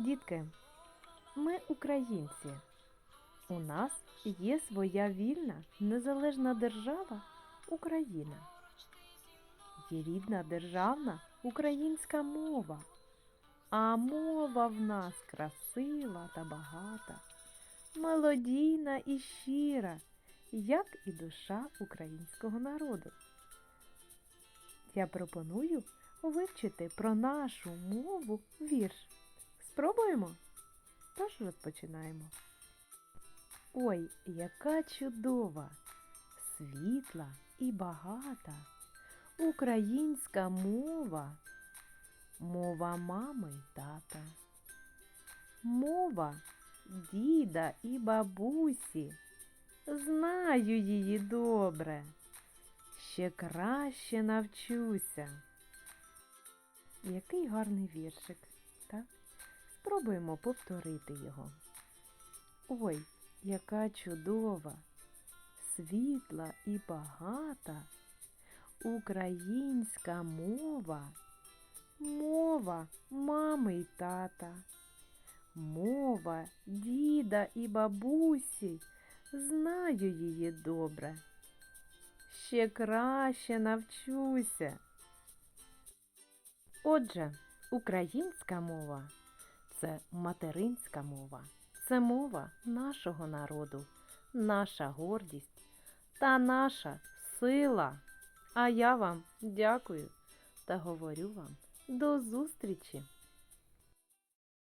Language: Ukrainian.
Дітки, ми українці. У нас є своя вільна незалежна держава Україна. Є рідна державна українська мова. А мова в нас красива та багата, мелодійна і щира, як і душа українського народу. Я пропоную вивчити про нашу мову вірш. Спробуємо? Тож розпочинаємо. Ой, яка чудова, світла і багата українська мова, мова мами й тата, мова діда і бабусі. Знаю її добре, ще краще навчуся. Який гарний віршик, так? Спробуємо повторити його. Ой, яка чудова, світла і багата українська мова, мова мами й тата, мова діда і бабусі, знаю її добре. Ще краще навчуся. Отже, українська мова це материнська мова, це мова нашого народу, наша гордість та наша сила. А я вам дякую та говорю вам до зустрічі!